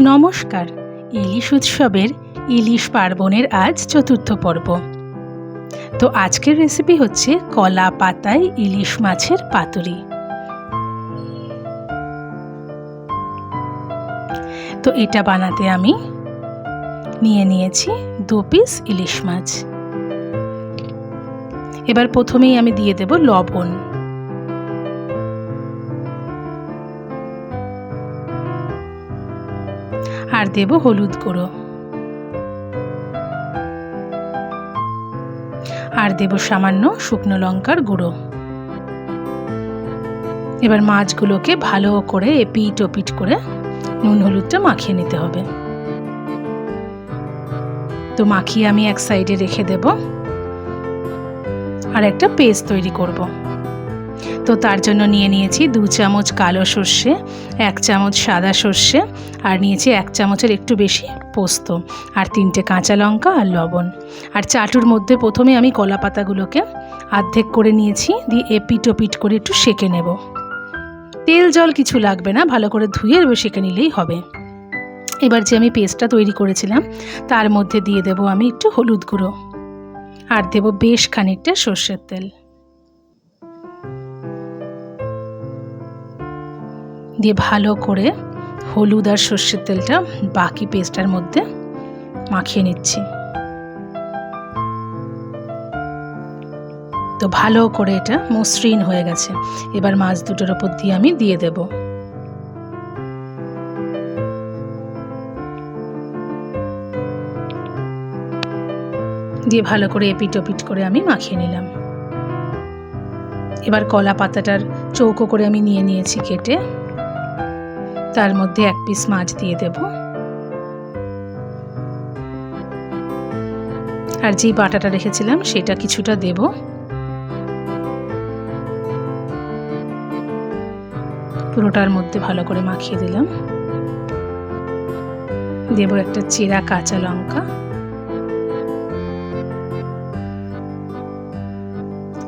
নমস্কার। ইলিশ উৎসবের ইলিশ পার্বণের আজ চতুর্থ পর্ব। তো আজকের রেসিপি হচ্ছে কলা পাতায় ইলিশ মাছের পাতুরি। তো এটা বানাতে আমি নিয়ে নিয়েছি দু পিস ইলিশ মাছ। এবার প্রথমেই আমি দিয়ে দেব লবণ। আর দেব হলুদ গুঁড়ো। আর দেব সামান্য শুকনো লঙ্কার গুঁড়ো। এবার মাছগুলোকে ভালো করে এপিট ওপিট করে নুন হলুদটা মাখিয়ে নিতে হবে। তো মাখিয়ে আমি এক সাইডে রেখে দেব। আর একটা পেস্ট তৈরি করব। তো তার জন্য নিয়ে নিয়েছি দু চামচ কালো সর্ষে, এক চামচ সাদা সর্ষে আর নিয়েছি এক চামচের একটু বেশি পোস্ত আর তিনটে কাঁচা লঙ্কা আর লবণ। আর চাটুর মধ্যে প্রথমে আমি কলা পাতাগুলোকে আর্ধেক করে নিয়েছি, দিয়ে এপিট ওপিট করে একটু সেকে নেব। তেল জল কিছু লাগবে না, ভালো করে ধুয়ে সেকে নিলেই হবে। এবার যে আমি পেস্টটা তৈরি করেছিলাম, তার মধ্যে দিয়ে দেব আমি একটু হলুদ গুঁড়ো। আর দেব বেশ খানিকটা সর্ষের তেল। দিয়ে ভালো করে হলুদ আর সর্ষের তেলটা বাকি পেস্টটার মধ্যে মাখিয়ে নিচ্ছি। তো ভালো করে এটা মসৃণ হয়ে গেছে। এবার মাছ দুটোর ওপর দিয়ে আমি দিয়ে দেব। দিয়ে ভালো করে এপিট ওপিট করে আমি মাখিয়ে নিলাম। এবার কলা পাতাটার চৌকো করে আমি নিয়ে নিয়েছি কেটে। তার মধ্যে এক পিস মাছ দিয়ে দেব। আর যেই বাটাটা রেখেছিলাম সেটা কিছুটা দেব। পুরোটার মধ্যে ভালো করে মাখিয়ে দিলাম। দেব একটা চেরা কাঁচা লঙ্কা।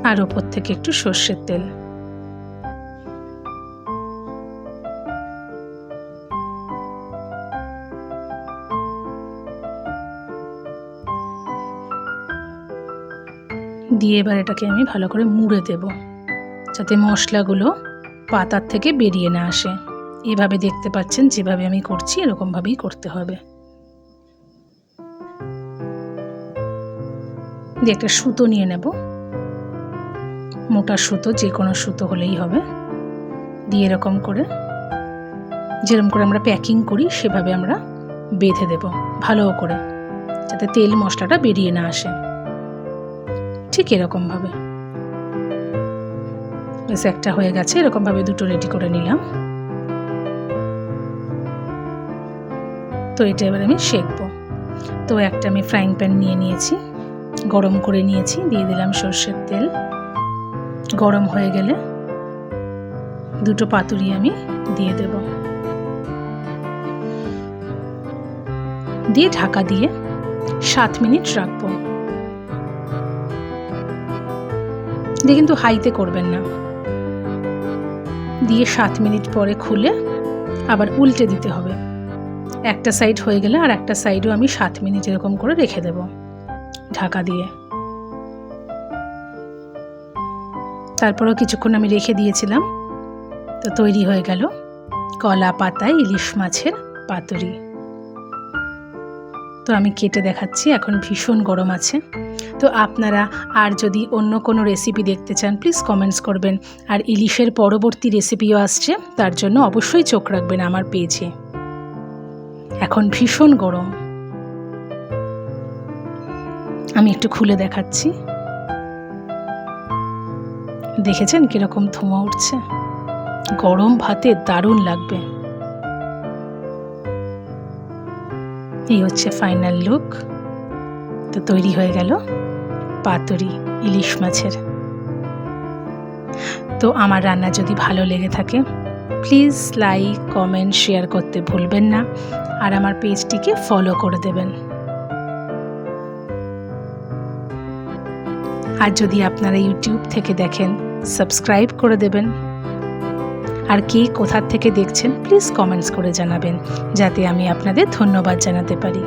আর ওপর থেকে একটু সর্ষের তেল। দিয়ে এবার এটাকে আমি ভালো করে মুড়ে দেব, যাতে মশলাগুলো পাতার থেকে বেরিয়ে না আসে। এভাবে দেখতে পাচ্ছেন যেভাবে আমি করছি, এরকমভাবেই করতে হবে। দিয়ে একটা সুতো নিয়ে নেব। মোটা সুতো, যে কোনো সুতো হলেই হবে। দিয়ে এরকম করে, যেরকম করে আমরা প্যাকিং করি, সেভাবে আমরা বেঁধে দেব, ভালো করে, যাতে তেল মশলাটা বেরিয়ে না আসে। ঠিক এরকমভাবে বেশ একটা হয়ে গেছে এরকমভাবে দুটো রেডি করে নিলাম। তো এটা এবার আমি শেখবো তো একটা আমি ফ্রাইং প্যান নিয়ে নিয়েছি, গরম করে নিয়েছি, দিয়ে দিলাম সর্ষের তেল। গরম হয়ে গেলে দুটো পাতুরি আমি দিয়ে দেব। দিয়ে ঢাকা দিয়ে সাত মিনিট রাখব। দিয়ে কিন্তু হাইতে করবেন না। দিয়ে সাত মিনিট পরে খুলে আবার উল্টে দিতে হবে। একটা সাইড হয়ে গেলে আর একটা সাইডও আমি সাত মিনিট এরকম করে রেখে দেব ঢাকা দিয়ে। তারপরও কিছুক্ষণ আমি রেখে দিয়েছিলাম। তো তৈরি হয়ে গেল কলা পাতায় ইলিশ মাছের পাতুরি। তো আমি কেটে দেখাচ্ছি, এখন ভীষণ গরম আছে। তো আপনারা আর যদি অন্য কোনো রেসিপি দেখতে চান প্লিজ কমেন্টস করবেন। আর ইলিশের পরবর্তী রেসিপিও আসছে, তার জন্য অবশ্যই চোখ রাখবেন আমার পেজে এখন ভীষণ গরম। আমি একটু খুলে দেখাচ্ছি। দেখেছেন কীরকম ধোঁয়া উঠছে? গরম ভাতে দারুণ লাগবে। এই হচ্ছে ফাইনাল লুক তো তৈরি হয়ে গেল পাতুরি ইলিশ মাছের। তো আমার রান্না যদি ভালো লেগে থাকে প্লিজ লাইক কমেন্ট শেয়ার করতে ভুলবেন না। আর আমার পেজটিকে ফলো করে দেবেন। আর যদি আপনারা ইউটিউব থেকে দেখেন সাবস্ক্রাইব করে দেবেন। আর কে কোথার থেকে দেখছেন প্লিজ কমেন্টস করে জানাবেন, যাতে আমি আপনাদের ধন্যবাদ জানাতে পারি।